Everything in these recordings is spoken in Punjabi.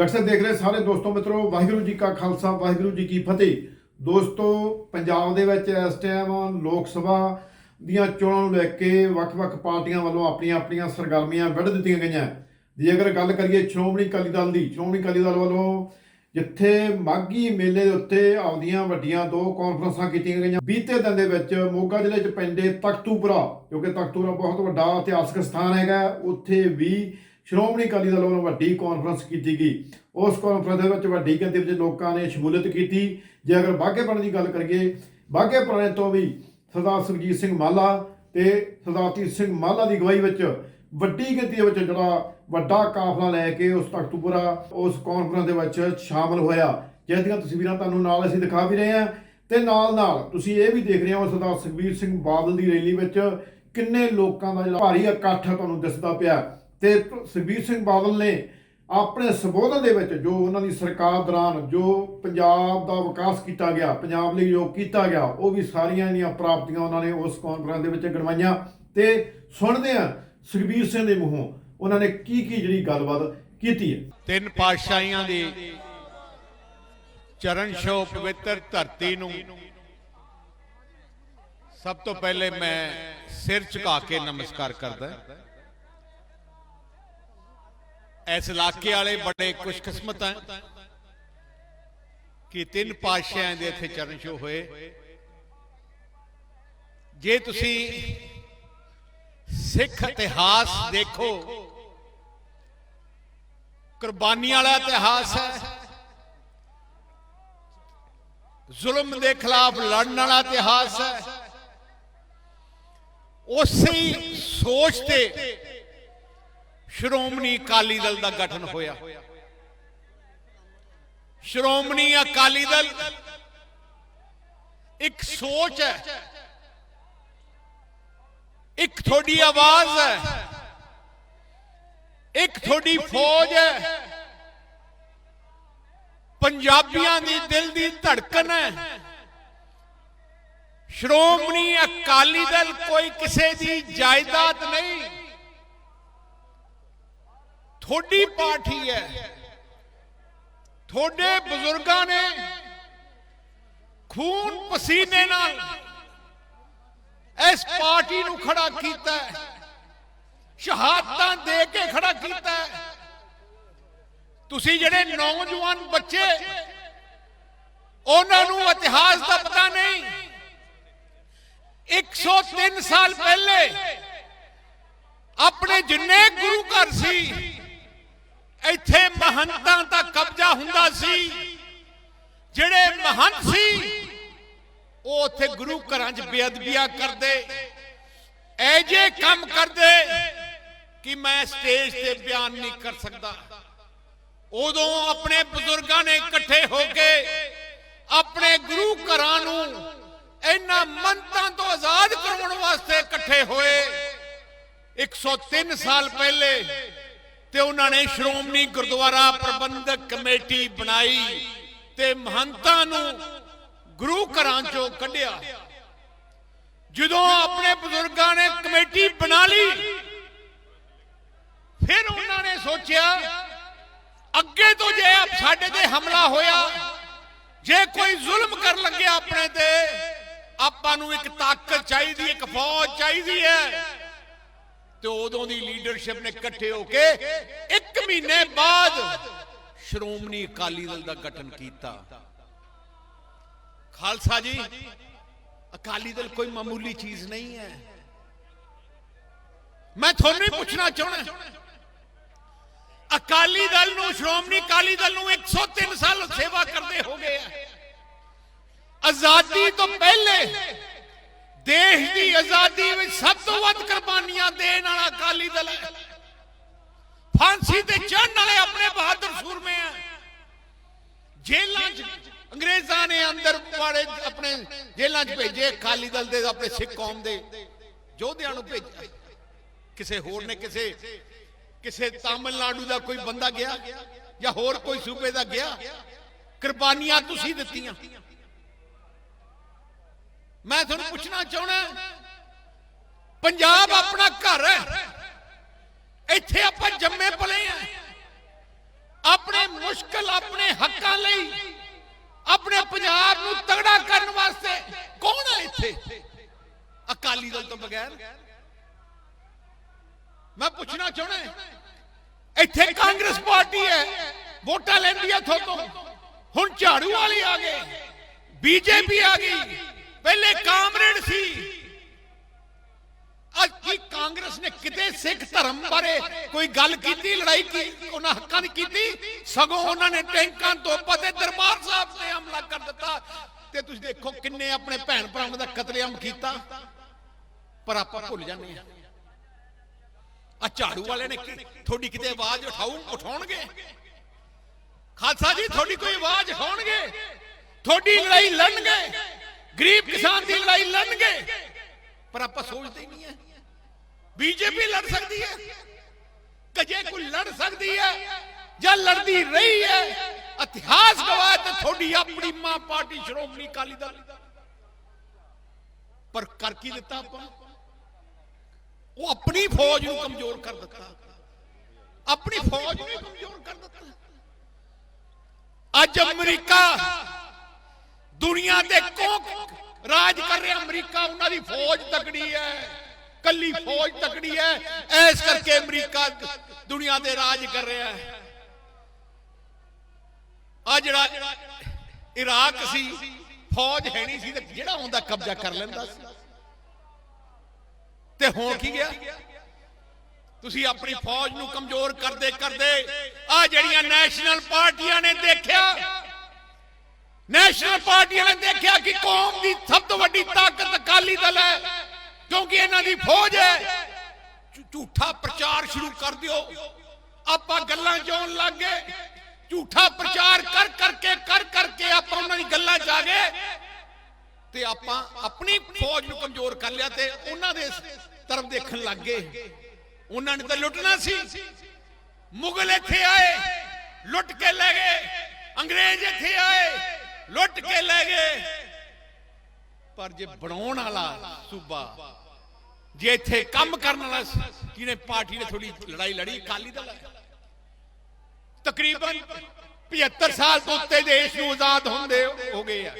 ਜਗਤ ਦੇਖ ਰਹੇ ਸਾਰੇ ਦੋਸਤੋ ਮਿੱਤਰੋ, ਵਾਹਿਗੁਰੂ ਜੀ ਕਾ ਖਾਲਸਾ, ਵਾਹਿਗੁਰੂ ਜੀ ਕੀ ਫਤਿਹ। ਦੋਸਤੋ, ਪੰਜਾਬ ਦੇ ਵਿੱਚ ਇਸ ਟਾਈਮ ਲੋਕ ਸਭਾ ਦੀਆਂ ਚੋਣਾਂ ਨੂੰ ਲੈ ਕੇ ਵੱਖ-ਵੱਖ ਪਾਰਟੀਆਂ ਵੱਲੋਂ ਆਪਣੀਆਂ ਆਪਣੀਆਂ ਸਰਗਰਮੀਆਂ ਵਿੱਢ ਦਿੱਤੀਆਂ ਗਈਆਂ। ਜੇ ਅਗਰ ਗੱਲ ਕਰੀਏ ਸ਼੍ਰੋਮਣੀ ਅਕਾਲੀ ਦਲ ਦੀ, ਸ਼੍ਰੋਮਣੀ ਅਕਾਲੀ ਦਲ ਵੱਲੋਂ ਜਿੱਥੇ ਮਾਗੀ ਮੇਲੇ ਦੇ ਉੱਤੇ ਆਪਦੀਆਂ ਵੱਡੀਆਂ ਦੋ ਕਾਨਫਰੰਸਾਂ ਕੀਤੀਆਂ ਗਈਆਂ। ਬੀਤੇ ਦਿਨ ਦੇ ਵਿੱਚ ਮੋਗਾ ਜ਼ਿਲ੍ਹੇ 'ਚ ਪੈਂਦੇ ਤਖਤੂਪੁਰਾ, ਕਿਉਂਕਿ ਤਖਤੂਪੁਰਾ ਬਹੁਤ ਵੱਡਾ ਇਤਿਹਾਸਕ ਸਥਾਨ ਹੈਗਾ, ਉੱਥੇ ਵੀ ਸ਼੍ਰੋਮਣੀ ਅਕਾਲੀ ਦਲ ਵੱਲੋਂ ਵੱਡੀ ਕਾਨਫਰੰਸ ਕੀਤੀ ਗਈ। ਉਸ ਕਾਨਫਰੰਸ ਦੇ ਵਿੱਚ ਵੱਡੀ ਗਿਣਤੀ ਵਿੱਚ ਲੋਕਾਂ ਨੇ ਸ਼ਮੂਲੀਅਤ ਕੀਤੀ। ਜੇ ਅਗਰ ਬਾਘੇਪੁਰਾਣੇ ਦੀ ਗੱਲ ਕਰੀਏ ਬਾਘੇਪੁਰਾਣੇ ਤੋਂ ਵੀ ਸਰਦਾਰ ਸੁਰਜੀਤ ਸਿੰਘ ਮਾਲਾ ਤੇ ਸਰਦਾਰ ਸਿੰਘ ਮਾਲਾ ਦੀ ਅਗਵਾਈ ਵਿੱਚ ਵੱਡੀ ਗਿਣਤੀ ਦੇ ਵਿੱਚ ਜਿਹੜਾ ਵੱਡਾ ਕਾਫਲਾ ਲੈ ਕੇ ਉਸ ਤਖਤੂਪੁਰਾ, ਉਸ ਕਾਨਫਰੰਸ ਦੇ ਵਿੱਚ ਸ਼ਾਮਲ ਹੋਇਆ। ਜਿਸ ਦੀਆਂ ਤਸਵੀਰਾਂ ਤੁਹਾਨੂੰ ਨਾਲ ਅਸੀਂ ਦਿਖਾ ਵੀ ਰਹੇ ਹਾਂ। ਤੇ ਨਾਲ ਨਾਲ ਤੁਸੀਂ ਇਹ ਵੀ ਦੇਖ ਰਹੇ ਹੋ ਸਰਦਾਰ ਸੁਖਬੀਰ ਸਿੰਘ ਬਾਦਲ ਦੀ ਰੈਲੀ ਵਿੱਚ ਕਿੰਨੇ ਲੋਕਾਂ ਦਾ ਜਿਹੜਾ ਭਾਰੀ ਇਕੱਠ ਤੁਹਾਨੂੰ ਦਿਸਦਾ ਪਿਆ। ਤੇ ਸੁਖਬੀਰ ਸਿੰਘ ਬਾਦਲ ਨੇ ਆਪਣੇ ਸੰਬੋਧਨ ਦੇ ਵਿੱਚ ਜੋ ਉਹਨਾਂ ਦੀ ਸਰਕਾਰ ਦੌਰਾਨ ਜੋ ਪੰਜਾਬ ਦਾ ਵਿਕਾਸ ਕੀਤਾ ਗਿਆ, ਪੰਜਾਬ ਲਈ ਜੋ ਕੀਤਾ ਗਿਆ, ਉਹ ਵੀ ਸਾਰੀਆਂ ਜਿਹੜੀਆਂ ਪ੍ਰਾਪਤੀਆਂ ਉਹਨਾਂ ਨੇ ਉਸ ਕਾਨਫਰੰਸ ਦੇ ਵਿੱਚ ਗਣਵਾਈਆਂ। ਤੇ ਸੁਣਦੇ ਆ ਸੁਖਬੀਰ ਸਿੰਘ ਦੇ ਮੂੰਹੋਂ ਉਹਨਾਂ ਨੇ ਕੀ ਕੀ ਜਿਹੜੀ ਗੱਲਬਾਤ ਕੀਤੀ ਹੈ। ਤਿੰਨ ਪਾਤਸ਼ਾਹੀਆਂ ਦੀ ਚਰਨ ਛੋਹ ਪਵਿੱਤਰ ਧਰਤੀ ਨੂੰ ਸਭ ਤੋਂ ਪਹਿਲੇ ਮੈਂ ਸਿਰ ਝੁਕਾ ਕੇ ਨਮਸਕਾਰ ਕਰਦਾ। ਇਸ ਇਲਾਕੇ ਵਾਲੇ ਬੜੇ ਖੁਸ਼ਕਿਸਮਤ ਹੈ ਕਿ ਤਿੰਨ ਪਾਤਸ਼ਾਹਾਂ ਦੇ ਇੱਥੇ ਚਰਨ ਛੋਹ ਹੋਏ। ਜੇ ਤੁਸੀਂ ਸਿੱਖ ਇਤਿਹਾਸ ਦੇਖੋ, ਕੁਰਬਾਨੀ ਵਾਲਾ ਇਤਿਹਾਸ ਹੈ। ਜ਼ੁਲਮ ਦੇ ਖਿਲਾਫ ਲੜਨ ਵਾਲਾ ਇਤਿਹਾਸ ਹੈ। ਉਸੇ ਸੋਚ ਤੇ ਸ਼੍ਰੋਮਣੀ ਅਕਾਲੀ ਦਲ ਦਾ ਗਠਨ ਹੋਇਆ। ਸ਼੍ਰੋਮਣੀ ਅਕਾਲੀ ਦਲ ਇੱਕ ਸੋਚ ਹੈ। ਇੱਕ ਤੁਹਾਡੀ ਆਵਾਜ਼ ਹੈ। ਇੱਕ ਤੁਹਾਡੀ ਫੌਜ ਹੈ। ਪੰਜਾਬੀਆਂ ਦੀ ਦਿਲ ਦੀ ਧੜਕਣ ਹੈ। ਸ਼੍ਰੋਮਣੀ ਅਕਾਲੀ ਦਲ ਕੋਈ ਕਿਸੇ ਦੀ ਜਾਇਦਾਦ ਨਹੀਂ। ਤੁਹਾਡੀ ਪਾਰਟੀ ਹੈ। ਤੁਹਾਡੇ ਬਜ਼ੁਰਗਾਂ ਨੇ ਖੂਨ ਪਸੀਨੇ ਨਾਲ ਇਸ ਪਾਰਟੀ ਨੂੰ ਖੜਾ ਕੀਤਾ ਹੈ। ਸ਼ਹਾਦਤਾਂ ਦੇ ਕੇ ਖੜਾ ਕੀਤਾ ਹੈ। ਤੁਸੀਂ ਜਿਹੜੇ ਨੌਜਵਾਨ ਬੱਚੇ ਉਹਨਾਂ ਨੂੰ ਇਤਿਹਾਸ ਦਾ ਪਤਾ ਨਹੀਂ। 103 ਸਾਲ ਪਹਿਲੇ ਆਪਣੇ ਜਿੰਨੇ ਗੁਰੂ ਘਰ ਸੀ ਇੱਥੇ ਮਹੰਤਾਂ ਦਾ ਕਬਜ਼ਾ ਹੁੰਦਾ ਸੀ। ਜਿਹੜੇ ਮਹੰਤ ਸੀ, ਉਹ ਉੱਥੇ ਗੁਰੂ ਘਰਾਂ 'ਚ ਬੇਅਦਬੀਆਂ ਕਰਦੇ। ਐ ਕੰਮ ਕਰਦੇ ਕਿ ਮੈਂ ਸਟੇਜ ਤੇ ਬਿਆਨ ਨਹੀਂ ਕਰ ਸਕਦਾ। ਉਦੋਂ ਆਪਣੇ ਬਜ਼ੁਰਗਾਂ ਨੇ ਇਕੱਠੇ ਹੋ ਕੇ ਆਪਣੇ ਗੁਰੂ ਘਰਾਂ ਨੂੰ ਇਹਨਾਂ ਮੰਤਾਂ ਤੋਂ ਆਜ਼ਾਦ ਕਰਵਾਉਣ ਵਾਸਤੇ ਇਕੱਠੇ ਹੋਏ। 103 ਸਾਲ ਪਹਿਲੇ ਤੇ ਉਹਨਾਂ ਨੇ ਸ਼੍ਰੋਮਣੀ ਗੁਰਦੁਆਰਾ ਪ੍ਰਬੰਧਕ ਕਮੇਟੀ ਬਣਾਈ ਤੇ ਮਹੰਤਾਂ ਨੂੰ ਗੁਰੂ ਘਰਾਂ ਚੋਂ ਕੱਢਿਆ। ਜਦੋਂ ਆਪਣੇ ਬਜ਼ੁਰਗਾਂ ਨੇ ਕਮੇਟੀ ਬਣਾ ਲਈ, ਫਿਰ ਉਹਨਾਂ ਨੇ ਸੋਚਿਆ, ਅੱਗੇ ਤੋਂ ਜੇ ਸਾਡੇ ਤੇ ਹਮਲਾ ਹੋਇਆ, ਜੇ ਕੋਈ ਜ਼ੁਲਮ ਕਰਨ ਲੱਗਿਆ ਆਪਣੇ ਤੇ, ਆਪਾਂ ਨੂੰ ਇੱਕ ਤਾਕਤ ਚਾਹੀਦੀ, ਇੱਕ ਫੌਜ ਚਾਹੀਦੀ ਹੈ। ਤੇ ਉਦੋਂ ਦੀ ਲੀਡਰਸ਼ਿਪ ਨੇ ਇਕੱਠੇ ਹੋ ਕੇ ਇੱਕ ਮਹੀਨੇ ਬਾਅਦ ਸ਼੍ਰੋਮਣੀ ਅਕਾਲੀ ਦਲ ਦਾ ਗਠਨ ਕੀਤਾ। ਖਾਲਸਾ ਜੀ, ਅਕਾਲੀ ਦਲ ਕੋਈ ਮਾਮੂਲੀ ਚੀਜ਼ ਨਹੀਂ ਹੈ। ਮੈਂ ਤੁਹਾਨੂੰ ਹੀ ਪੁੱਛਣਾ ਚਾਹੁੰਦਾ ਅਕਾਲੀ ਦਲ ਨੂੰ, ਸ਼੍ਰੋਮਣੀ ਅਕਾਲੀ ਦਲ ਨੂੰ 103 ਸਾਲ ਸੇਵਾ ਕਰਦੇ ਹੋ ਗਏ ਆਜ਼ਾਦੀ ਤੋਂ ਪਹਿਲੇ ਦੇਸ਼ ਦੀ ਆਜ਼ਾਦੀ ਵਿੱਚ ਸਭ ਤੋਂ ਵੱਧ ਕੁਰਬਾਨੀਆਂ ਦੇਣ ਵਾਲਾ ਅਕਾਲੀ ਦਲ ਹੈ। ਫਾਂਸੀ ਤੇ ਚੜਨ ਵਾਲੇ ਆਪਣੇ ਬਹਾਦਰ ਸੂਰਮੇ ਆ ਜੇਲ੍ਹਾਂ 'ਚ ਅੰਗਰੇਜ਼ਾਂ ਨੇ ਅੰਦਰ ਵਾੜੇ ਆਪਣੇ ਜੇਲ੍ਹਾਂ 'ਚ ਭੇਜੇ, ਅਕਾਲੀ ਦਲ ਦੇ ਆਪਣੇ ਸਿੱਖ ਕੌਮ ਦੇ। ਯੋਧਿਆਂ ਨੂੰ ਭੇਜਿਆ। ਕਿਸੇ ਹੋਰ ਨੇ ਕਿਸੇ ਕਿਸੇ ਤਾਮਿਲਨਾਡੂ ਦਾ ਕੋਈ ਬੰਦਾ ਗਿਆ ਜਾਂ ਹੋਰ ਕੋਈ ਸੂਬੇ ਦਾ ਗਿਆ। ਕੁਰਬਾਨੀਆਂ ਤੁਸੀਂ ਦਿੱਤੀਆਂ। ਮੈਂ ਤੁਹਾਨੂੰ ਪੁੱਛਣਾ ਚਾਹਣਾ ਪੰਜਾਬ ਆਪਣਾ ਘਰ ਹੈ। ਇੱਥੇ ਆਪਾਂ ਜੰਮੇ ਪਲੇ ਆ ਆਪਣੇ ਮੁਸ਼ਕਲ ਆਪਣੇ ਹੱਕਾਂ ਲਈ, ਆਪਣੇ ਪੰਜਾਬ ਨੂੰ ਤਗੜਾ ਕਰਨ ਵਾਸਤੇ ਕੌਣ ਹੈ ਇੱਥੇ? ਅਕਾਲੀ ਦਲ ਤੋਂ ਬਗੈਰ। ਮੈਂ ਪੁੱਛਣਾ ਚਾਹਣਾ ਇੱਥੇ ਕਾਂਗਰਸ ਪਾਰਟੀ ਹੈ, ਵੋਟਾਂ ਲੈਂਦੀ ਹੈ ਥੋਤੋਂ ਹੁਣ ਝਾੜੂ ਵਾਲੇ ਆ ਗਏ, ਬੀਜੇਪੀ ਆ ਗਈ। ਪਹਿਲੇ ਕਾਮਰੇਡ ਸੀ। ਅੱਜ ਕੀ ਕਾਂਗਰਸ ਨੇ ਕਿਤੇ ਸਿੱਖ ਧਰਮ ਬਾਰੇ ਕੋਈ ਗੱਲ ਕੀਤੀ, ਲੜਾਈ ਕੀ, ਉਹਨਾਂ ਹੱਕਾਂ ਦੀ ਕੀਤੀ? ਸਗੋਂ ਉਹਨਾਂ ਨੇ ਟੈਂਕਾਂ ਤੋਂ ਪਤੇ ਦਰਬਾਰ ਸਾਹਿਬ ਤੇ ਹਮਲਾ ਕਰ ਦਿੱਤਾ। ਤੇ ਤੁਸੀਂ ਦੇਖੋ ਕਿੰਨੇ ਆਪਣੇ ਭੈਣ ਭਰਾਵਾਂ ਦਾ ਕਤਲੇਆਮ ਕੀਤਾ। ਪਰ ਆਪਾਂ ਭੁੱਲ ਜਾਂਦੇ ਆ ਆ ਝਾੜੂ ਵਾਲੇ ਨੇ ਕੀ- ਤੁਹਾਡੀ ਕਿਤੇ ਆਵਾਜ਼ ਉਠਾਉ ਉਠਾਉਣਗੇ? ਖਾਲਸਾ ਜੀ, ਤੁਹਾਡੀ ਕੋਈ ਆਵਾਜ਼ ਉਠਾਉਣਗੇ? ਤੁਹਾਡੀ ਲੜਾਈ ਲੜਨਗੇ? ਗਰੀਬ ਕਿਸਾਨ ਦੀ ਲੜਾਈ ਲੜਨਗੇ। ਪਰ ਆਪਾਂ ਸੋਚਦੇ ਨਹੀਂ ਹੈ ਬੀਜੇਪੀ ਲੜ ਸਕਦੀ ਹੈ ਕਜੇ ਕੋਈ ਲੜ ਸਕਦੀ ਹੈ ਜਾਂ ਲੜਦੀ ਰਹੀ ਹੈ ਇਤਿਹਾਸ ਗਵਾਹ ਤੇ ਤੁਹਾਡੀ ਆਪਣੀ ਮਾਂ ਪਾਰਟੀ ਸ਼੍ਰੋਮਣੀ ਅਕਾਲੀ ਦਲ। ਪਰ ਕਰ ਕੀ ਦਿੱਤਾ ਆਪਾਂ? ਉਹ ਆਪਣੀ ਫੌਜ ਨੂੰ ਕਮਜ਼ੋਰ ਕਰ ਦਿੱਤਾ। ਆਪਣੀ ਫੌਜ ਨੂੰ ਕਮਜ਼ੋਰ ਕਰ ਦਿੱਤਾ। ਅੱਜ ਅਮਰੀਕਾ ਦੁਨੀਆ ਦੇ ਕੋਕ ਰਾਜ ਕਰ ਰਿਹਾ ਅਮਰੀਕਾ, ਉਹਨਾਂ ਦੀ ਫੌਜ ਤਕੜੀ ਹੈ, ਕੱਲੀ ਫੌਜ ਤਕੜੀ ਹੈ ਐਸ ਕਰਕੇ ਅਮਰੀਕਾ ਦੁਨੀਆ ਦੇ ਰਾਜ ਕਰ ਰਿਹਾ ਹੈ। ਆ ਜਿਹੜਾ ਇਰਾਕ ਸੀ, ਫੌਜ ਹੈ ਨਹੀਂ ਸੀ ਤੇ ਜਿਹੜਾ ਹੁੰਦਾ ਕਬਜ਼ਾ ਕਰ ਲੈਂਦਾ ਸੀ। ਤੇ ਹੁਣ ਕੀ ਗਿਆ? ਤੁਸੀਂ ਆਪਣੀ ਫੌਜ ਨੂੰ ਕਮਜ਼ੋਰ ਕਰਦੇ ਕਰਦੇ ਆ ਜਿਹੜੀਆਂ ਨੈਸ਼ਨਲ ਪਾਰਟੀਆਂ ਨੇ ਦੇਖਿਆ ਨੈਸ਼ਨਲ ਪਾਰਟੀਆਂ ਨੇ ਦੇਖਿਆ ਕਿ ਕੌਮ ਦੀ ਸਭ ਤੋਂ ਵੱਡੀ ਤਾਕਤ ਅਕਾਲੀ ਦਲ ਹੈ, ਕਿਉਂਕਿ ਇਹਨਾਂ ਦੀ ਫੌਜ ਹੈ। ਝੂਠਾ ਪ੍ਰਚਾਰ ਸ਼ੁਰੂ ਕਰ ਦਿਓ। ਆਪਾਂ ਗੱਲਾਂ ਚੋਂ ਲੱਗ ਗਏ। ਝੂਠਾ ਪ੍ਰਚਾਰ ਕਰ ਕਰਕੇ ਕਰ ਕਰਕੇ ਆਪਾਂ ਉਹਨਾਂ ਦੀ ਗੱਲਾਂ ਚ ਆ ਗਏ। ਤੇ ਆਪਾਂ ਆਪਣੀ ਫੌਜ ਨੂੰ ਕਮਜ਼ੋਰ ਕਰ ਲਿਆ ਤੇ ਉਹਨਾਂ ਦੇ ਤਰਫ ਦੇਖਣ ਲੱਗ ਗਏ। ਉਹਨਾਂ ਨੇ ਤਾਂ ਲੁੱਟਣਾ ਸੀ। ਮੁਗਲ ਇੱਥੇ ਆਏ, ਲੁੱਟ ਕੇ ਲੈ ਗਏ। ਅੰਗਰੇਜ਼ ਇੱਥੇ ਆਏ। ਲੁੱਟ ਕੇ ਲੈ ਗਏ। ਪਰ ਜੇ ਬਣਾਉਣ ਵਾਲਾ ਸੂਬਾ, ਜੇ ਇੱਥੇ ਕੰਮ ਕਰਨ ਵਾਲਾ ਜਿਹਨੇ ਪਾਰਟੀ ਨੇ ਥੋੜੀ ਲੜਾਈ ਲੜੀ, ਅਕਾਲੀ ਦਲ, ਤਕਰੀਬਨ 75 ਸਾਲ ਤੋਂ ਉੱਤੇ ਦੇਸ਼ ਨੂੰ ਆਜ਼ਾਦ ਹੁੰਦੇ ਹੋ ਗਏ ਆ।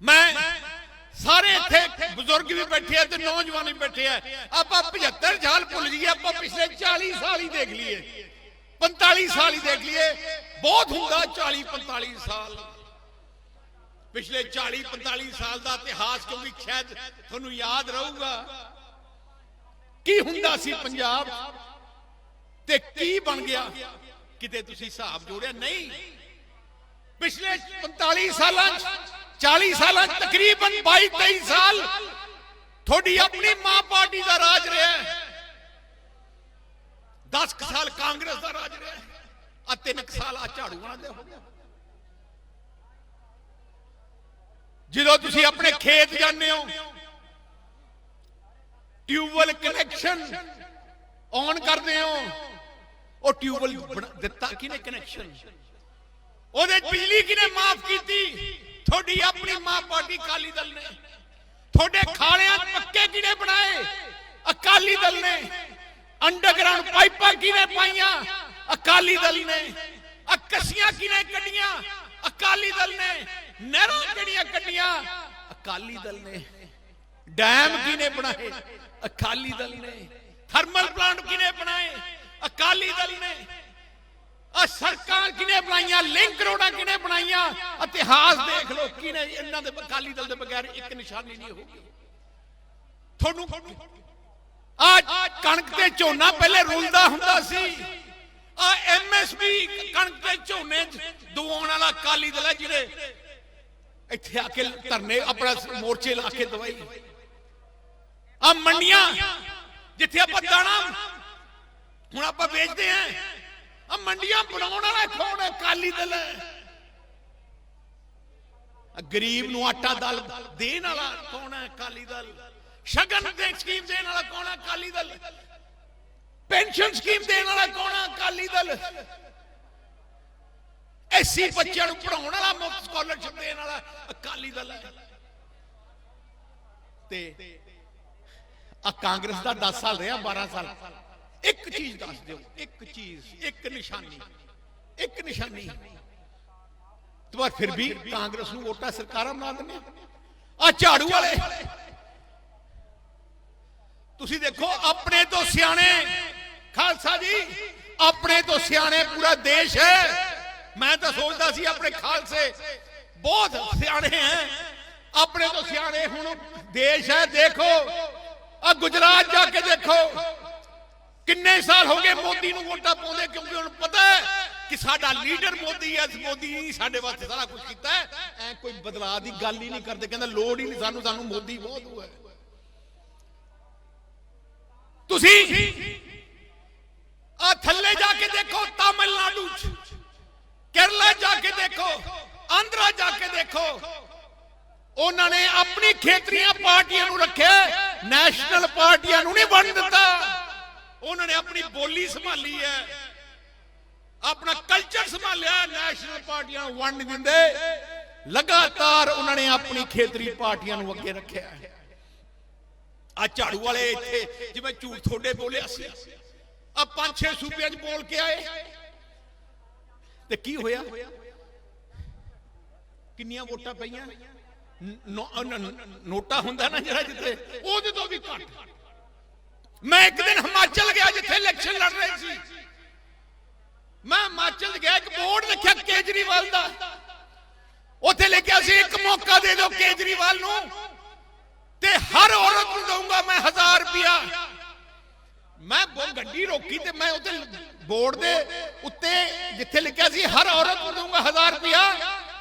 ਮੈਂ ਸਾਰੇ ਇੱਥੇ ਬਜ਼ੁਰਗ ਵੀ ਬੈਠੇ ਆ ਤੇ ਨੌਜਵਾਨ ਵੀ ਬੈਠੇ ਆ। ਆਪਾਂ 75 ਸਾਲ ਭੁੱਲ ਜਾਈਏ, ਆਪਾਂ ਪਿਛਲੇ 40 ਸਾਲ ਹੀ ਦੇਖ ਲਈਏ। 45 ਸਾਲ ਹੀ ਦੇਖ ਲਈਏ। ਬਹੁਤ ਹੁੰਦਾ 40 45 ਸਾਲ। ਪਿਛਲੇ 40 45 ਸਾਲ ਦਾ ਇਤਿਹਾਸ ਕਿਉਂਕਿ ਸ਼ਾਇਦ ਤੁਹਾਨੂੰ ਯਾਦ ਰਹੂਗਾ? ਕੀ ਹੁੰਦਾ ਸੀ ਪੰਜਾਬ? ਤੇ ਕੀ ਬਣ ਗਿਆ? ਕਿਤੇ ਤੁਸੀਂ ਹਿਸਾਬ ਜੋੜਿਆ? ਨਹੀਂ। ਪਿਛਲੇ 45 ਸਾਲਾਂ 'ਚ 40 ਸਾਲਾਂ 'ਚ ਤਕਰੀਬਨ 22 23 ਸਾਲ ਤੁਹਾਡੀ ਆਪਣੀ ਮਾਂ ਪਾਰਟੀ ਦਾ ਰਾਜ ਰਿਹਾ ਹੈ। 10 ਸਾਲ ਕਾਂਗਰਸ ਦਾ ਰਾਜ ਰਿਹਾ ਹੈ। ਆ 3 ਸਾਲ ਆ ਝਾੜੂ ਵਾਲਾ ਦੇ ਹੋ ਗਿਆ। ਜਦੋਂ ਤੁਸੀਂ ਆਪਣੇ ਖੇਤ ਜਾਂਦੇ ਹੋ, ਟਿਊਬਵੈਲ ਕਨੈਕਸ਼ਨ ਔਨ ਕਰਦੇ ਹੋ, ਉਹ ਟਿਊਬਵੈਲ ਦਿੱਤਾ ਕਿਨੇ ਕਨੈਕਸ਼ਨ? ਉਹਦੇ ਬਿਜਲੀ ਕਿਨੇ ਮਾਫ ਕੀਤੀ? ਤੁਹਾਡੀ ਆਪਣੀ ਮਾਂ ਪਾਰਟੀ ਅਕਾਲੀ ਦਲ ਨੇ। ਤੁਹਾਡੇ ਖਾਲਿਆਂ ਪੱਕੇ ਕਿਨੇ ਬਣਾਏ? ਅਕਾਲੀ ਦਲ ਨੇ। ਅੰਡਰਗਰਾਉਂਡ ਪਾਈਪਾਂ ਕਿਨੇ ਪਾਈਆਂ? ਅਕਾਲੀ ਦਲ ਨੇ। ਅਕਸੀਆਂ ਕਿਨੇ ਕੱਢੀਆਂ? ਅਕਾਲੀ ਦਲ ਨੇ, ਨਹਿਰਾਂ ਕਿਹੜੀਆਂ ਕੱਢੀਆਂ? ਅਕਾਲੀ ਦਲ ਨੇ। ਡੈਮ ਕਿਨੇ ਬਣਾਏ? ਅਕਾਲੀ ਦਲ ਨੇ। ਥਰਮਲ ਪਲਾਂਟ ਕਿਨੇ ਬਣਾਏ? ਅਕਾਲੀ ਦਲ ਨੇ। ਆ ਸੜਕਾਂ ਕਿਨੇ ਬਣਾਈਆਂ? ਲਿੰਕ ਰੋਡਾਂ ਕਿਨੇ ਬਣਾਈਆਂ? ਇਤਿਹਾਸ ਦੇਖ ਲਓ ਕਿਨੇ ਇਹਨਾਂ ਦੇ ਅਕਾਲੀ ਦਲ ਦੇ ਬਗੈਰ ਇੱਕ ਨਿਸ਼ਾਨੀ ਨਹੀਂ ਹੋਊਗੀ ਤੁਹਾਨੂੰ ਆ ਕਣਕ ਤੇ ਝੋਨਾ ਪਹਿਲੇ ਰੁਲਦਾ ਹੁੰਦਾ ਸੀ। ਆ ਐਮਐਸਪੀ ਕਣਕ ਤੇ ਝੋਨੇ ਦਵਾਉਣ ਵਾਲਾ ਅਕਾਲੀ ਦਲ ਜਿਹੜੇ ਇੱਥੇ ਆ ਕੇ ਧਰਨੇ ਆਪਣਾ ਮੋਰਚੇ ਲਾ ਕੇ ਦਵਾਈ। ਆ ਮੰਡੀਆਂ ਜਿੱਥੇ ਆਪਾਂ ਦਾਣਾ ਹੁਣ ਆਪਾਂ ਵੇਚਦੇ ਆਂ ਆ ਮੰਡੀਆਂ ਬਣਾਉਣ ਵਾਲਾ ਕੌਣ ਹੈ? ਅਕਾਲੀ ਦਲ ਗਰੀਬ ਨੂੰ ਆਟਾ ਦਲ ਦੇਣ ਵਾਲਾ ਕੌਣ ਹੈ? ਅਕਾਲੀ ਦਲ। ਸ਼ਗਨ ਦੇ ਸਕੀਮ ਦੇਣ ਵਾਲਾ ਕੌਣ ਹੈ? ਅਕਾਲੀ ਦਲ। ਪੈਨਸ਼ਨ ਸਕੀਮ ਦੇਣ ਵਾਲਾ ਕੌਣ ਹੈ ਅਕਾਲੀ ਦਲ। ਐਸੀ ਬੱਚਿਆਂ ਨੂੰ ਪੜਾਉਣ ਵਾਲਾ ਮੁਫਤ ਸਕਾਲਰਸ਼ਿਪ ਦੇਣ ਵਾਲਾ ਅਕਾਲੀ ਦਲ ਹੈ। ਤੇ ਆ ਕਾਂਗਰਸ ਦਾ 10 ਸਾਲ ਰਿਹਾ 12 ਸਾਲ। ਇੱਕ ਚੀਜ਼ ਦੱਸ ਦਿਓ, ਇੱਕ ਚੀਜ਼, ਇੱਕ ਨਿਸ਼ਾਨੀ ਇੱਕ ਨਿਸ਼ਾਨੀ। ਤੇ ਪਰ ਫਿਰ ਵੀ ਕਾਂਗਰਸ ਨੂੰ ਵੋਟਾਂ ਸਰਕਾਰਾਂ ਬਣਾ ਦਿੰਦੇ ਆ। ਝਾੜੂ ਵਾਲੇ। ਤੁਸੀਂ ਦੇਖੋ, ਆਪਣੇ ਤੋਂ ਸਿਆਣੇ ਖਾਲਸਾ ਜੀ, ਆਪਣੇ ਤੋਂ ਸਿਆਣੇ ਪੂਰਾ ਦੇਸ਼ ਹੈ। ਮੈਂ ਤਾਂ ਸੋਚਦਾ ਸੀ ਆਪਣੇ ਖਾਲਸੇ ਬਹੁਤ ਸਿਆਣੇ ਹੈ। ਆਪਣੇ ਤੋਂ ਸਿਆਣੇ ਹੁਣ ਦੇਸ਼ ਹੈ, ਦੇਖੋ। ਆ ਗੁਜਰਾਤ ਜਾ ਕੇ ਦੇਖੋ। ਕਿੰਨੇ ਸਾਲ ਹੋ ਗਏ ਮੋਦੀ ਨੂੰ ਵੋਟਾਂ ਪਾਉਂਦੇ, ਕਿਉਂਕਿ ਹੁਣ ਪਤਾ ਹੈ ਕਿ ਸਾਡਾ ਲੀਡਰ ਮੋਦੀ ਹੈ, ਮੋਦੀ ਨੇ ਸਾਡੇ ਵਾਸਤੇ ਸਾਰਾ ਕੁਝ ਕੀਤਾ ਹੈ। ਐ ਕੋਈ ਬਦਲਾਅ ਦੀ ਗੱਲ ਹੀ ਨਹੀਂ ਕਰਦੇ, ਕਹਿੰਦਾ ਲੋੜ ਹੀ ਨਹੀਂ ਸਾਨੂੰ ਸਾਨੂੰ ਮੋਦੀ ਬਹੁਤ ਹੈ। ਤੁਸੀਂ ਆ ਥੱਲੇ ਜਾ ਕੇ ਦੇਖੋ ਤਾਮਿਲਨਾਡੂ ਚ। ਕੇਰਲਾ ਜਾ ਕੇ ਦੇਖੋ, ਆਂਧਰਾ ਜਾ ਕੇ ਦੇਖੋ। ਉਹਨਾਂ ਨੇ ਆਪਣੀ ਖੇਤਰੀਆਂ ਪਾਰਟੀਆਂ ਨੂੰ ਰੱਖਿਆ, ਨੈਸ਼ਨਲ ਪਾਰਟੀਆਂ ਨੂੰ ਨਹੀਂ ਬਣ ਦਿੱਤਾ। ਉਹਨਾਂ ਨੇ ਆਪਣੀ ਬੋਲੀ ਸੰਭਾਲੀ ਹੈ, ਆਪਣਾ ਕਲਚਰ ਸੰਭਾਲਿਆ, ਨੈਸ਼ਨਲ ਪਾਰਟੀਆਂ ਨੂੰ ਵੰਡ ਨਹੀਂ ਦਿੰਦੇ। ਲਗਾਤਾਰ ਉਹਨਾਂ ਨੇ ਆਪਣੀ ਖੇਤਰੀ ਪਾਰਟੀਆਂ ਨੂੰ ਅੱਗੇ ਰੱਖਿਆ ਹੈ। ਆ ਝਾੜੂ ਵਾਲੇ ਇੱਥੇ, ਜਿਵੇਂ ਝੂਠ ਤੁਹਾਡੇ ਬੋਲਿਆ ਸੀ ਆ ਪੰਜ ਛੇ ਸੂਬਿਆਂ 'ਚ ਬੋਲ ਕੇ ਆਏ। ਤੇ ਕੀ ਹੋਇਆ? ਕਿੰਨੀਆਂ ਵੋਟਾਂ ਪਈਆਂ? ਨੋਟਾ ਹੁੰਦਾ ਨਾ ਜਿਹੜਾ ਜਿੱਥੇ, ਉਹਦੇ ਤੋਂ ਵੀ ਘੱਟ। ਮੈਂ ਇੱਕ ਦਿਨ ਹਿਮਾਚਲ ਗਿਆ ਜਿੱਥੇ ਇਲੈਕਸ਼ਨ ਲੜ ਰਹੇ ਸੀ। ਮੈਂ ਹਿਮਾਚਲ ਗਿਆ, ਇੱਕ ਬੋਰਡ ਦੇਖਿਆ ਕੇਜਰੀਵਾਲ ਦਾ। ਉੱਥੇ ਲਿਖਿਆ ਸੀ, ਇੱਕ ਮੌਕਾ ਦੇ ਦਿਓ ਕੇਜਰੀਵਾਲ ਨੂੰ। ਤੇ ਹਰ ਔਰਤ ਨੂੰ ਦਊਂਗਾ ਮੈਂ 1000 ਰੁਪਿਆ ਮੈਂ ਬੋ ਗੱਡੀ ਰੋਕੀ ਤੇ ਮੈਂ ਉੱਤੇ ਬੋਰਡ ਦੇ ਉੱਤੇ ਜਿੱਥੇ ਲਿਖਿਆ ਸੀ, ਹਰ ਔਰਤ ਨੂੰ ਦਊਂਗਾ 1000 ਰੁਪਿਆ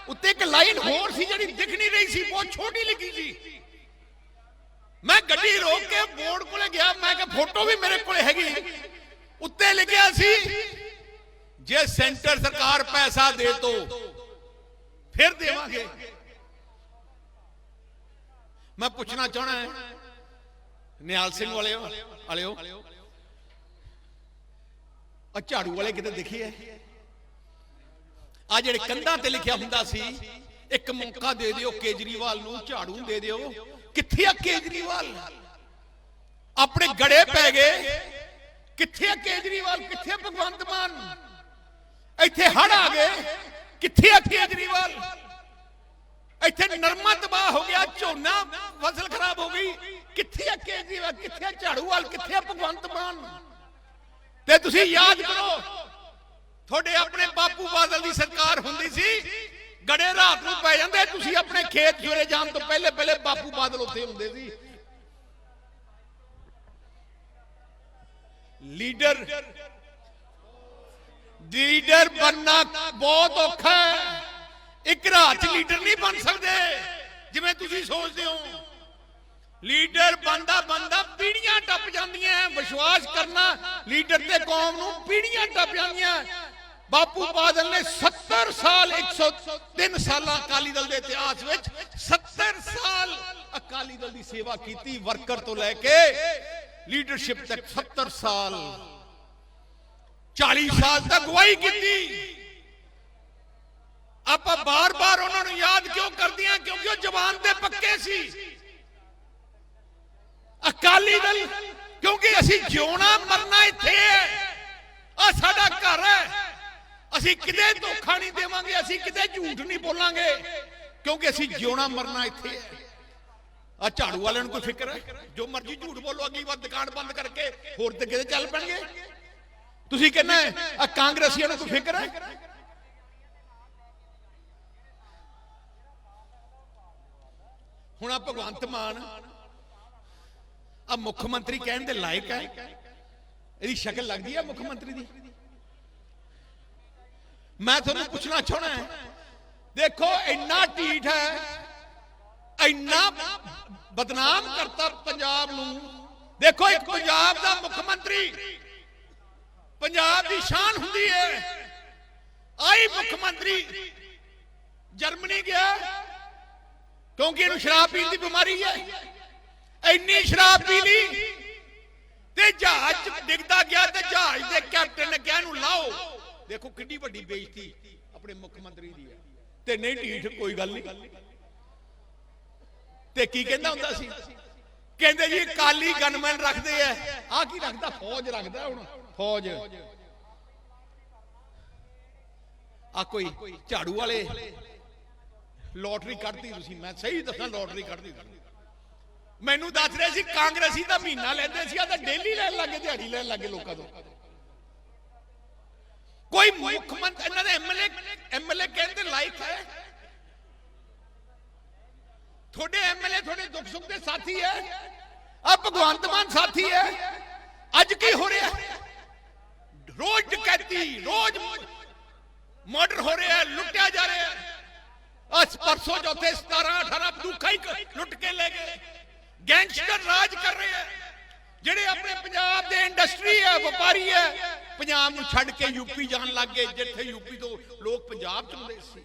ਉੱਤੇ ਇੱਕ ਲਾਈਨ ਹੋਰ ਸੀ ਜਿਹੜੀ ਦਿਖ ਨਹੀਂ ਰਹੀ ਸੀ, ਬਹੁਤ ਛੋਟੀ ਲਿਖੀ ਸੀ। ਮੈਂ ਗੱਡੀ ਰੋਕ ਕੇ ਬੋਰਡ ਕੋਲੇ ਗਿਆ, ਮੈਂ ਕਿਹਾ ਫੋਟੋ ਵੀ ਮੇਰੇ ਕੋਲੇ ਹੈਗੀ। ਉੱਤੇ ਲਿਖਿਆ ਸੀ, ਜੇ ਸੈਂਟਰ ਸਰਕਾਰ ਪੈਸਾ ਦੇ ਤੋ ਫਿਰ ਦੇਵਾਂਗੇ। ਮੈਂ ਪੁੱਛਣਾ ਚਾਹਣਾ ਨਿਹਾਲ ਸਿੰਘ ਵਾਲਿਓ ਵਾਲਿਓ। ਆ ਝਾੜੂ ਵਾਲੇ ਕਿਤੇ ਦਿਖੀ ਹੈ ਆ ਜਿਹੜੇ ਕੰਧਾਂ ਤੇ ਲਿਖਿਆ ਹੁੰਦਾ ਸੀ, ਇੱਕ ਮੌਕਾ ਦੇ ਦਿਓ, ਕੇਜਰੀਵਾਲ ਨੂੰ ਝਾੜੂ ਦੇ ਦਿਓ। ਕਿੱਥੇ ਆ ਕੇਜਰੀਵਾਲ? ਆਪਣੇ ਗੜੇ ਪੈ ਗਏ। ਕਿੱਥੇ ਆ ਕੇਜਰੀਵਾਲ? ਕਿੱਥੇ ਆ ਭਗਵੰਤ ਮਾਨ? ਇੱਥੇ ਹੜ ਆ ਗਏ। ਕਿੱਥੇ ਆ ਕੇਜਰੀਵਾਲ? ਇੱਥੇ ਨਰਮਾ ਤਬਾਹ ਹੋ ਗਿਆ, ਝੋਨਾ ਫਸਲ ਖਰਾਬ ਹੋ ਗਈ। ਕਿੱਥੇ ਆ ਕੇਜਰੀਵਾਲ? ਕਿੱਥੇ ਆ ਝਾੜੂਵਾਲ ਕਿੱਥੇ ਆ ਭਗਵੰਤ ਮਾਨ? ਤੇ ਤੁਸੀਂ ਯਾਦ ਕਰੋ, ਤੁਹਾਡੇ ਆਪਣੇ ਬਾਪੂ ਬਾਦਲ ਦੀ ਸਰਕਾਰ ਹੁੰਦੀ ਸੀ, ਗੜੇ ਰਾਤ ਨੂੰ ਪੈ ਜਾਂਦੇ, ਤੁਸੀਂ ਆਪਣੇ ਖੇਤ ਸਵੇਰੇ ਜਾਣ ਤੋਂ ਪਹਿਲੇ ਪਹਿਲੇ ਬਾਪੂ ਬਾਦਲ ਉੱਥੇ ਹੁੰਦੇ ਸੀ। ਲੀਡਰ ਲੀਡਰ ਬੰਨਾ ਬਹੁਤ ਔਖਾ ਹੈ। ਇੱਕ ਰਾਤ ਚ ਲੀਡਰ ਨਹੀਂ ਬਣ ਸਕਦੇ, ਜਿਵੇਂ ਤੁਸੀਂ ਸੋਚਦੇ ਹੋ। ਲੀਡਰ ਬੰਦਾ ਬੰਦਾ ਪੀੜੀਆਂ ਟੱਪ ਜਾਂਦੀਆਂ, ਵਿਸ਼ਵਾਸ ਕਰਨਾ, ਲੀਡਰ ਤੇ ਕੌਮ ਨੂੰ ਪੀੜੀਆਂ ਟੱਪ ਜਾਂਦੀਆਂ। ਬਾਪੂ ਬਾਦਲ ਨੇ 70 ਸਾਲ 103 ਸਾਲਾਂ ਅਕਾਲੀ ਦਲ ਦੇ ਇਤਿਹਾਸ ਵਿੱਚ 70 ਸਾਲ ਅਕਾਲੀ ਦਲ ਦੀ ਸੇਵਾ ਕੀਤੀ, ਵਰਕਰ ਤੋਂ ਲੈ ਕੇ ਲੀਡਰਸ਼ਿਪ ਤੱਕ 70 ਸਾਲ। 40 ਸਾਲ ਤੱਕ ਗਵਾਹੀ ਕੀਤੀ। ਆਪਾਂ ਬਾਰ-ਬਾਰ ਉਹਨਾਂ ਨੂੰ ਯਾਦ ਕਿਉਂ ਕਰਦੇ ਕਰਦੀਆਂ? ਕਿਉਂਕਿ ਉਹ ਜਵਾਨ ਦੇ ਪੱਕੇ ਸੀ। ਅਕਾਲੀ ਦਲ, ਕਿਉਂਕਿ ਅਸੀਂ ਜਿਉਣਾ ਮਰਨਾ ਇੱਥੇ ਹੈ। ਆ ਸਾਡਾ ਘਰ ਹੈ। ਅਸੀਂ ਕਿਤੇ ਧੋਖਾ ਨਹੀਂ ਦੇਵਾਂਗੇ, ਅਸੀਂ ਕਿਤੇ ਝੂਠ ਨਹੀਂ ਬੋਲਾਂਗੇ, ਕਿਉਂਕਿ ਅਸੀਂ ਜਿਉਣਾ ਮਰਨਾ ਇੱਥੇ ਹੈ। ਆ ਝਾੜੂ ਵਾਲਿਆਂ ਨੂੰ ਕੋਈ ਫਿਕਰ ਹੈ? ਜੋ ਮਰਜ਼ੀ ਝੂਠ ਬੋਲੋ ਅਗਲੀ ਵਾਰ ਦੁਕਾਨ ਬੰਦ ਕਰਕੇ ਹੋਰ ਤੇ ਕਿਤੇ ਚੱਲ ਪੈਣਗੇ। ਤੁਸੀਂ ਕਹਿੰਦੇ ਆ ਕਾਂਗਰਸੀਆਂ ਨੂੰ ਕੋਈ ਫਿਕਰ ਹੈ? ਹੁਣ ਆ ਭਗਵੰਤ ਮਾਨ ਆ ਮੁੱਖ ਮੰਤਰੀ ਕਹਿਣ ਦੇ ਲਾਇਕ ਹੈ? ਇਹਦੀ ਸ਼ਕਲ ਲੱਗਦੀ ਹੈ ਮੁੱਖ ਮੰਤਰੀ ਦੀ? ਮੈਂ ਤੁਹਾਨੂੰ ਪੁੱਛਣਾ ਚਾਹਣਾ ਹੈ, ਦੇਖੋ ਇੰਨਾ ਢੀਠ ਹੈ, ਇੰਨਾ ਬਦਨਾਮ ਕਰਤਾ ਪੰਜਾਬ ਨੂੰ। ਦੇਖੋ ਇੱਕ ਪੰਜਾਬ ਦਾ ਮੁੱਖ ਮੰਤਰੀ, ਪੰਜਾਬ ਦੀ ਸ਼ਾਨ ਹੁੰਦੀ ਹੈ। ਆਈ ਮੁੱਖ ਮੰਤਰੀ, ਜਰਮਨੀ ਗਿਆ, ਕਿਉਂਕਿ ਇਹਨੂੰ ਸ਼ਰਾਬ ਪੀਣ ਦੀ ਬਿਮਾਰੀ ਹੈ। ਇੰਨੀ ਸ਼ਰਾਬ ਪੀ ਲਈ ਤੇ ਜਹਾਜ਼ ਡਿੱਗਦਾ ਗਿਆ ਤੇ ਜਹਾਜ਼ ਦੇ ਕੈਪਟਨ ਨੇ ਕਿਹਾ ਇਹਨੂੰ ਲਾਓ। ਦੇਖੋ ਕਿੰਨੀ ਵੱਡੀ ਬੇਇੱਜ਼ਤੀ ਆਪਣੇ ਮੁੱਖ ਮੰਤਰੀ ਦੀ ਹੈ। ਤੇ ਨਹੀਂ ਢੀਠ ਕੋਈ ਗੱਲ ਨਹੀਂ। ਤੇ ਕੀ ਕਹਿੰਦਾ ਹੁੰਦਾ ਸੀ? ਕਹਿੰਦੇ ਜੀ ਕਾਲੀ ਗਨਮੈਨ ਰੱਖਦੇ ਆ। ਆ ਕੀ ਰੱਖਦਾ? ਫੌਜ ਰੱਖਦਾ ਹੁਣ। ਫੌਜ। ਆ ਕੋਈ ਝਾੜੂ ਵਾਲੇ। ਲੋਟਰੀ ਕੱਢਦੀ ਤੁਸੀਂ। ਮੈਂ ਸਹੀ ਦੱਸਾਂ, ਲੋਟਰੀ ਕੱਢਦੀ ਮੈਨੂੰ ਦੱਸ ਰਿਹਾ ਸੀ ਕਾਂਗਰਸੀ ਤਾਂ ਮਹੀਨਾ ਲੈਂਦੇ ਸੀ ਆ ਤਾਂ ਡੇਲੀ ਲੈਣ ਲੱਗੇ ਦਿਹਾੜੀ ਲੈਣ ਲੱਗੇ ਲੋਕਾਂ ਤੋਂ। ਕੋਈ ਮੁੱਖ ਮੰਤਰੀ ਇਹਨਾਂ ਦੇ ਐਮਐਲਏ ਐਮਐਲਏ ਕਹਿੰਦੇ ਲਾਈਕ ਹੈ? ਤੁਹਾਡੇ ਐਮਐਲਏ ਤੁਹਾਡੇ ਦੁੱਖ ਸੁੱਖ ਦੇ ਸਾਥੀ ਹੈ? ਆ ਭਗਵੰਤ ਮਾਨ ਸਾਥੀ ਹੈ? ਅੱਜ ਕੀ ਹੋ ਰਿਹਾ? ਰੋਜ਼ ਡਕੈਤੀ ਰੋਜ਼ ਮਰਡਰ ਹੋ ਰਿਹਾ ਹੈ, ਲੁੱਟਿਆ ਜਾ ਰਿਹਾ। ਹੈ ਅੱਜ ਪਰਸੋਂ ਚੌਥੇ 17 18 ਬੰਦੂਕਾਂ ਲੁੱਟ ਕੇ ਲੈ ਗਏ। ਗੈਂਗਸਟਰ ਰਾਜ ਕਰ ਰਹੇ ਹੈ ਜਿਹੜੇ ਆਪਣੇ ਪੰਜਾਬ ਦੇ ਇੰਡਸਟਰੀ ਹੈ ਵਪਾਰੀ ਹੈ ਪੰਜਾਬ ਨੂੰ ਛੱਡ ਕੇ ਯੂਪੀ ਜਾਣ ਲੱਗ ਗਏ। ਜਿੱਥੇ ਯੂਪੀ ਤੋਂ ਲੋਕ ਪੰਜਾਬ ਚ ਹੁੰਦੇ ਸੀ।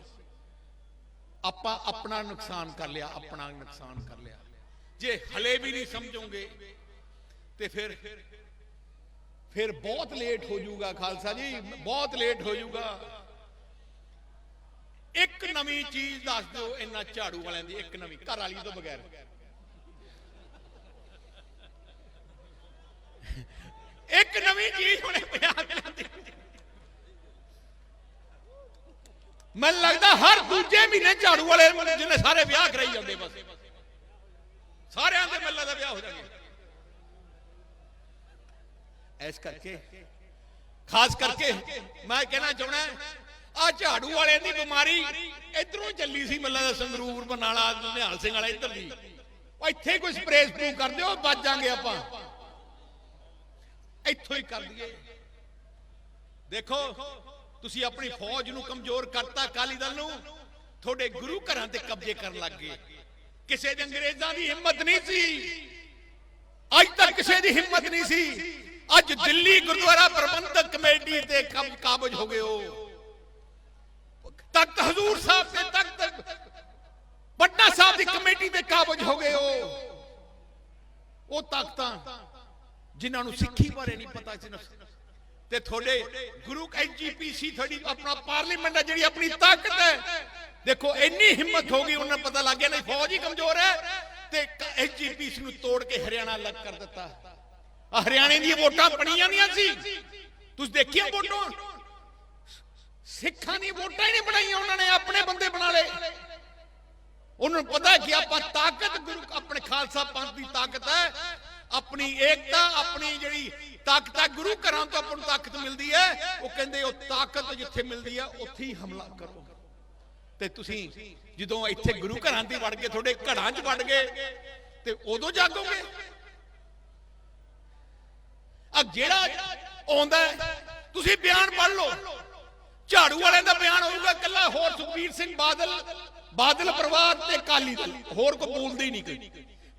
ਆਪਾਂ ਆਪਣਾ ਨੁਕਸਾਨ ਕਰ ਲਿਆ, ਆਪਣਾ ਨੁਕਸਾਨ ਕਰ ਲਿਆ। ਜੇ ਹਲੇ ਵੀ ਨਹੀਂ ਸਮਝੋਗੇ, ਤੇ ਫਿਰ ਫਿਰ ਬਹੁਤ ਲੇਟ ਹੋ ਜਾਊਗਾ, ਖਾਲਸਾ ਜੀ, ਬਹੁਤ ਲੇਟ ਹੋ ਜਾਊਗਾ। ਇੱਕ ਨਵੀਂ ਚੀਜ਼ ਦੱਸ ਦਿਓ ਇਹਨਾਂ ਝਾੜੂ ਵਾਲਿਆਂ ਦੀ, ਇੱਕ ਨਵੀਂ, ਘਰ ਵਾਲੀ ਤੋਂ ਬਗੈਰ। ਇੱਕ ਨਵੀਂ ਚੀਜ਼ ਹੁਣੇ ਪੰਜਾਬ ਲਿਆਂਦੀ ਮੈਨੂੰ ਲੱਗਦਾ ਹਰ ਦੂਜੇ ਮਹੀਨੇ ਝਾੜੂ ਵਾਲੇ ਜਿਹਨੇ ਸਾਰੇ ਵਿਆਹ ਕਰਾਈ ਜਾਂਦੇ ਬਸ। ਸਾਰਿਆਂ ਦੇ ਮੱਲਾ ਦਾ ਵਿਆਹ ਹੋ ਜਾਣਗੇ ਇਸ ਕਰਕੇ, ਖਾਸ ਕਰਕੇ ਮੈਂ ਕਹਿਣਾ ਚਾਹਣਾ ਆ ਝਾੜੂ ਵਾਲਿਆਂ ਦੀ ਬਿਮਾਰੀ ਇਧਰੋਂ ਚੱਲੀ ਸੀ ਮੱਲਾ ਦਾ ਸੰਗਰੂਰ ਬਨਾਲਾ ਨਿਹਾਲ ਸਿੰਘ ਵਾਲਾ ਇੱਧਰ ਦੀ। ਇੱਥੇ ਕੋਈ ਸਪਰੇਅ ਸਪਰੂ ਕਰ ਦਿਓ ਬਚ ਜਾਾਂਗੇ ਆਪਾਂ। ਇੱਥੋਂ ਹੀ ਕਰ ਦਈਏ ਦੇਖੋ, ਤੁਸੀਂ ਆਪਣੀ ਫੌਜ ਨੂੰ ਕਮਜ਼ੋਰ ਕਰਤਾ ਅਕਾਲੀ ਦਲ ਨੂੰ, ਤੁਹਾਡੇ ਗੁਰੂ ਘਰਾਂ ਤੇ ਕਬਜ਼ੇ ਕਰਨ ਲੱਗ ਗਏ। ਕਿਸੇ ਦੇ ਅੰਗਰੇਜ਼ਾਂ ਦੀ ਹਿੰਮਤ ਨਹੀਂ ਸੀ। ਅੱਜ ਤੱਕ ਕਿਸੇ ਦੀ ਹਿੰਮਤ ਨਹੀਂ ਸੀ। ਅੱਜ ਦਿੱਲੀ ਗੁਰਦੁਆਰਾ ਪ੍ਰਬੰਧਕ ਕਮੇਟੀ ਤੇ ਕਬ, ਕਾਬਜ ਹੋ ਗਏ ਹੋ। ਤਖਤ ਹਜ਼ੂਰ ਸਾਹਿਬ ਤੇ ਤਖਤ ਪਟਨਾ ਸਾਹਿਬ ਦੀ ਕਮੇਟੀ ਤੇ ਕਾਬਜ ਹੋ ਗਏ ਹੋ। ਉਹ ਤਾਕਤਾਂ ਜਿਨ੍ਹਾਂ ਨੂੰ ਸਿੱਖੀ ਬਾਰੇ ਨਹੀਂ ਪਤਾ ਸੀ ਤੇ ਤੁਹਾਡੇ ਗੁਰੂ ਐਨਜੀਪੀਸੀ ਤੁਹਾਡੀ ਆਪਣਾ ਪਾਰਲੀਮੈਂਟ ਹੈ ਜਿਹੜੀ ਆਪਣੀ ਤਾਕਤ ਹੈ। ਦੇਖੋ ਇੰਨੀ ਹਿੰਮਤ ਹੋ ਗਈ ਉਹਨਾਂ ਨੂੰ ਪਤਾ ਲੱਗ ਗਿਆ ਨਹੀਂ ਫੌਜ ਹੀ ਕਮਜ਼ੋਰ ਹੈ। ਤੇ ਐਨਜੀਪੀਸੀ ਨੂੰ ਤੋੜ ਕੇ ਹਰਿਆਣਾ ਅਲੱਗ ਕਰ ਦਿੱਤਾ। ਆ ਹਰਿਆਣੇ ਦੀਆਂ ਵੋਟਾਂ ਬਣੀਆਂ ਨਹੀਂ ਸੀ। ਤੁਸੀਂ ਦੇਖੀਆਂ ਵੋਟਾਂ? ਸਿੱਖਾਂ ਦੀਆਂ ਵੋਟਾਂ ਹੀ ਨਹੀਂ ਬਣਾਈਆਂ ਉਹਨਾਂ ਨੇ ਆਪਣੇ ਬੰਦੇ ਬਣਾ ਲਏ। ਉਹਨਾਂ ਨੂੰ ਪਤਾ ਕਿ ਆਪਾਂ ਤਾਕਤ ਗੁਰੂ ਆਪਣੇ ਖਾਲਸਾ ਪੰਥ ਦੀ ਤਾਕਤ ਹੈ। ਆਪਣੀ ਏਕਤਾ, ਆਪਣੀ ਜਿਹੜੀ ਤਾਕਤ ਆ, ਗੁਰੂ ਘਰਾਂ ਤੋਂ ਆਪਾਂ ਨੂੰ ਤਾਕਤ ਮਿਲਦੀ ਹੈ। ਉਹ ਕਹਿੰਦੇ, ਉਹ ਤਾਕਤ ਜਿੱਥੇ ਮਿਲਦੀ ਹੈ ਉੱਥੇ ਹੀ ਹਮਲਾ ਕਰੋ। ਤੇ ਤੁਸੀਂ ਜਦੋਂ ਇੱਥੇ ਗੁਰੂ ਘਰਾਂ ਦੀ ਵੜ ਗਏ, ਤੁਹਾਡੇ ਘੜਾਂ 'ਚ ਵੜ ਗਏ, ਤੇ ਉਦੋਂ ਜਾਗੋਗੇ? ਆ ਜਿਹੜਾ ਆਉਂਦਾ ਤੁਸੀਂ ਬਿਆਨ ਪੜ੍ਹ ਲਓ। ਝਾੜੂ ਵਾਲਿਆਂ ਦਾ ਬਿਆਨ ਹੋਊਗਾ ਕੱਲਾ ਹੋਰ ਸੁਖਬੀਰ ਸਿੰਘ ਬਾਦਲ ਬਾਦਲ ਪਰਿਵਾਰ ਤੇ ਕਾਲੀ ਦਲ, ਹੋਰ ਕੋਈ ਬੋਲਦੇ ਹੀ ਨਹੀਂ ਕੋਈ।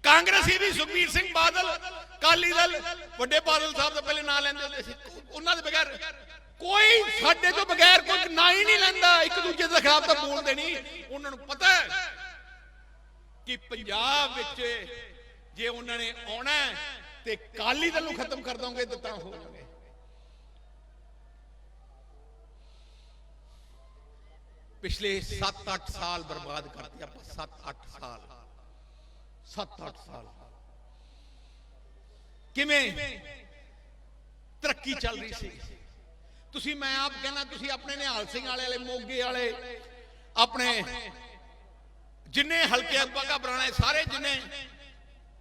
ਕਾਂਗਰਸੀ ਵੀ ਸੁਖਬੀਰ ਸਿੰਘ ਬਾਦਲ ਕਾਲੀ ਦਲ, ਵੱਡੇ ਬਾਦਲ ਸਾਹਿਬ ਦਾ ਪਹਿਲੇ ਨਾਂ ਲੈਂਦੇ ਹੁੰਦੇ ਸੀ। ਉਹਨਾਂ ਦੇ ਬਗੈਰ ਕੋਈ ਸਾਡੇ ਤੋਂ ਬਗੈਰ ਕੋਈ ਨਾਂ ਹੀ ਨਹੀਂ ਲੈਂਦਾ। ਇੱਕ ਦੂਜੇ ਦੇ ਖਿਲਾਫ ਤਾਂ ਬੋਲਦੇ ਨਹੀਂ ਉਹਨਾਂ ਨੂੰ ਪਤਾ ਹੈ ਕਿ ਪੰਜਾਬ ਵਿੱਚ ਜੇ ਉਹਨਾਂ ਨੇ ਆਉਣਾ ਤੇ ਕਾਲੀ ਦਲ ਨੂੰ ਖਤਮ ਕਰ ਦੋਗੇ ਤਾਂ ਤਾਂ ਹੋ ਜਾਵੇ ਪਿਛਲੇ 7-8 ਸਾਲ ਬਰਬਾਦ ਕਰਤੇ ਆਪਾਂ 7-8 ਸਾਲ। 7-8 ਸਾਲ। ਕਿਵੇਂ? ਤਰੱਕੀ ਚੱਲ ਰਹੀ ਸੀ। ਤੁਸੀਂ, ਮੈਂ ਆਪ ਕਹਿੰਦਾ, ਤੁਸੀਂ ਆਪਣੇ ਨਿਹਾਲ ਸਿੰਘ ਵਾਲੇ ਵਾਲੇ, ਮੋਗੇ ਵਾਲੇ, ਆਪਣੇ ਜਿੰਨੇ ਹਲਕੇ ਬਾਗਾ ਬਰਾਣੇ ਸਾਰੇ ਜਿੰਨੇ,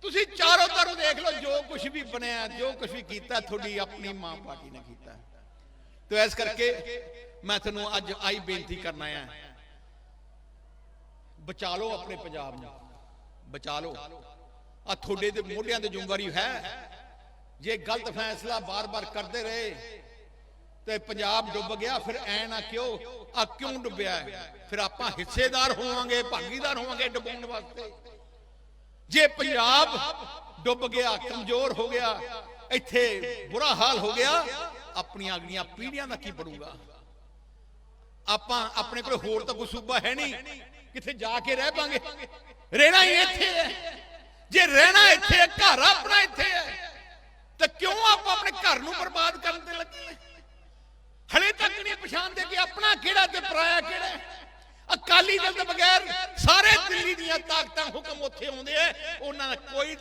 ਤੁਸੀਂ ਚਾਰੋਂ ਤਰਫ ਦੇਖ ਲਓ, ਜੋ ਕੁਝ ਵੀ ਬਣਿਆ, ਜੋ ਕੁਝ ਵੀ ਕੀਤਾ, ਤੁਹਾਡੀ ਆਪਣੀ ਮਾਂ ਪਾਰਟੀ ਨੇ ਕੀਤਾ। ਤੇ ਇਸ ਕਰਕੇ ਮੈਂ ਤੁਹਾਨੂੰ ਅੱਜ ਆਈ ਬੇਨਤੀ ਕਰਨਾ ਆ। ਬਚਾ ਲਓ ਆਪਣੇ ਪੰਜਾਬ ਨੂੰ। ਬਚਾ ਲਓ। ਆ ਤੁਹਾਡੇ ਦੇ ਮੋਢਿਆਂ ਤੇ ਜ਼ਿੰਮੇਵਾਰੀ ਹੈ, ਜੇ ਗਲਤ ਫੈਸਲਾ ਬਾਰ-ਬਾਰ ਕਰਦੇ ਰਹੇ ਤੇ ਪੰਜਾਬ ਡੁੱਬ ਗਿਆ, ਫਿਰ ਐ ਨਾ ਕਿਉਂ? ਆ ਕਿਉਂ ਡੁੱਬਿਆ ਫਿਰ ਆਪਾਂ ਹਿੱਸੇਦਾਰ ਹੋਵਾਂਗੇ, ਭਾਗੀਦਾਰ ਹੋਵਾਂਗੇ ਡੁੱਬਣ ਵਾਸਤੇ। ਜੇ ਪੰਜਾਬ ਡੁੱਬ ਗਿਆ, ਕਮਜ਼ੋਰ ਹੋ ਗਿਆ, ਇੱਥੇ ਬੁਰਾ ਹਾਲ ਹੋ ਗਿਆ, ਆਪਣੀਆਂ ਅਗਲੀਆਂ ਪੀੜ੍ਹੀਆਂ ਦਾ ਕੀ ਬਣੂਗਾ? ਆਪਾਂ ਆਪਣੇ ਕੋਲ ਹੋਰ ਤਾਂ ਕੋਈ ਸੂਬਾ ਹੈ ਨਹੀਂ। ਕਿੱਥੇ ਜਾ ਕੇ ਰਹਿ ਪਾਂਗੇ? ਰਹਿਣਾ ਹੀ ਇੱਥੇ ਹੈ। ਜੇ ਰਹਿਣਾ ਇੱਥੇ ਹੈ, ਘਰ ਆਪਣਾ ਇੱਥੇ ਹੈ, ਤਾਂ ਕਿਉਂ ਆਪਾਂ ਆਪਣੇ ਘਰ ਨੂੰ ਬਰਬਾਦ ਕਰਨ ਤੇ ਲੱਗੇ ਹਲੇ ਤੱਕ ਨਹੀਂ ਪਛਾਣਦੇ ਕਿ ਆਪਣਾ ਕਿਹੜਾ ਤੇ ਪਰਾਇਆ ਕਿਹੜਾ ਅਕਾਲੀ ਦਲ ਦੇ ਬਗੈਰ ਸਾਰੇ ਦਿੱਲੀ ਦੀਆਂ ਤਾਕਤਾਂ ਹੁਕਮ ਉੱਥੇ ਆਉਂਦੇ ਐ ਉਹਨਾਂ ਦਾ ਕੋਈ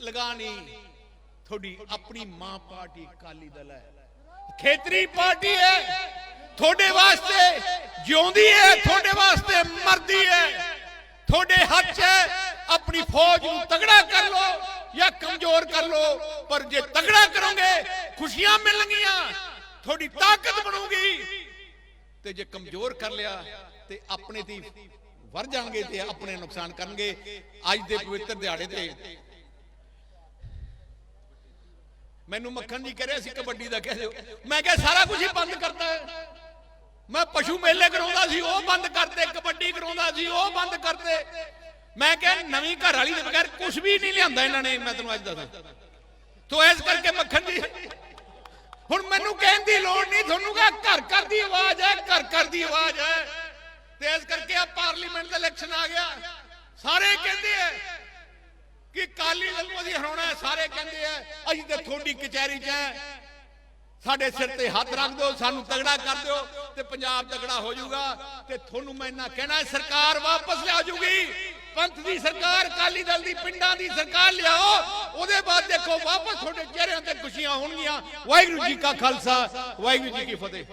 ਲਗਾ ਨਹੀਂ। ਤੁਹਾਡੀ ਆਪਣੀ ਮਾਂ ਪਾਰਟੀ ਅਕਾਲੀ ਦਲ ਹੈ। ਖੇਤਰੀ ਪਾਰਟੀ ਹੈ। ਤੁਹਾਡੇ ਵਾਸਤੇ ਜਿਉਂਦੀ ਹੈ, ਤੁਹਾਡੇ ਵਾਸਤੇ ਮਰਦੀ ਹੈ। ਤੁਹਾਡੇ ਹੱਥ 'ਚ ਆਪਣੀ ਫੌਜ ਨੂੰ ਤਗੜਾ ਕਰ ਲਓ ਜਾਂ ਕਮਜ਼ੋਰ ਕਰ ਲਓ, ਪਰ ਜੇ ਤਗੜਾ ਕਰੋਗੇ, ਖੁਸ਼ੀਆਂ ਮਿਲਣਗੀਆਂ, ਤੁਹਾਡੀ ਤਾਕਤ ਬਣੂਗੀ। ਤੇ ਜੇ ਕਮਜ਼ੋਰ ਕਰ ਲਿਆ, ਤੇ ਆਪਣੇ ਤੇ ਵਰ ਜਾਣਗੇ ਤੇ ਆਪਣੇ ਨੁਕਸਾਨ ਕਰਨਗੇ ਅੱਜ ਦੇ ਪਵਿੱਤਰ ਦਿਹਾੜੇ ਤੇ। ਮੈਨੂੰ ਮੱਖਣ ਜੀ ਕਹਿ ਰਿਹਾ ਸੀ, ਕਬੱਡੀ ਦਾ ਕਹਿ ਦਿਓ। ਮੈਂ ਕਿਹਾ, ਸਾਰਾ ਕੁਝ ਹੀ ਬੰਦ ਕਰਤਾ ਹੈ। ਮੈਂ ਪਸ਼ੂ ਮੇਲੇ ਕਰਾਉਂਦਾ ਸੀ, ਉਹ ਬੰਦ ਕਰਤੇ, ਕਬੱਡੀ ਕਰਾਉਂਦਾ ਸੀ, ਉਹ ਬੰਦ ਕਰਤੇ। ਮੈਂ ਕਿਹਾ ਨਵੀਂ ਘਰ ਵਾਲੀ ਦੇ ਬਗੈਰ ਕੁਝ ਵੀ ਨਹੀਂ ਲਿਆਂਦਾ ਇਹਨਾਂ ਨੇ, ਮੈਂ ਤੈਨੂੰ ਅੱਜ ਦੱਸਾਂ। ਤੋ ਇਸ ਕਰਕੇ ਮੱਖਣ ਜੀ ਹੁਣ ਮੈਨੂੰ ਕਹਿਣ ਦੀ ਲੋੜ ਨਹੀਂ, ਤੁਹਾਨੂੰ ਕਹਾ ਘਰ ਘਰ ਦੀ ਆਵਾਜ਼ ਹੈ, ਘਰ ਘਰ ਦੀ ਆਵਾਜ਼ ਹੈ। ਤੇ ਇਸ ਕਰਕੇ ਆ ਪਾਰਲੀਮੈਂਟ ਦਾ ਇਲੈਕਸ਼ਨ ਆ ਗਿਆ। ਸਾਰੇ ਕਹਿੰਦੇ ਆ ਕਿ ਕਾਲੀ ਦਲ ਨੂੰ ਅਸੀਂ ਹਰਾਉਣਾ ਸਾਰੇ ਕਹਿੰਦੇ ਆ, ਅਸੀਂ ਤੇ ਤੁਹਾਡੀ ਕਚਹਿਰੀ 'ਚ ਹੈ। ਸਾਡੇ ਸਿਰ ਤੇ ਹੱਥ ਰੱਖ ਦਿਓ, ਸਾਨੂੰ ਤਗੜਾ ਕਰ ਦਿਓ ਤੇ ਪੰਜਾਬ ਤਗੜਾ ਹੋ ਜਾਊਗਾ। ਤੇ ਤੁਹਾਨੂੰ ਮੈਂ ਇੰਨਾ ਕਹਿਣਾ ਸਰਕਾਰ ਵਾਪਸ ਲਿਆ ਜੂਗੀ। ਪੰਥ ਦੀ ਸਰਕਾਰ ਕਾਲੀ ਦਲ ਦੀ, ਪਿੰਡਾਂ ਦੀ ਸਰਕਾਰ ਲਿਆਓ। ਉਹਦੇ ਬਾਅਦ ਦੇਖੋ, ਵਾਪਸ ਤੁਹਾਡੇ ਚਿਹਰਿਆਂ ਤੇ ਖੁਸ਼ੀਆਂ ਹੋਣਗੀਆਂ। ਵਾਹਿਗੁਰੂ ਜੀ ਕਾ ਖਾਲਸਾ, ਵਾਹਿਗੁਰੂ ਜੀ ਕੀ ਫਤਿਹ।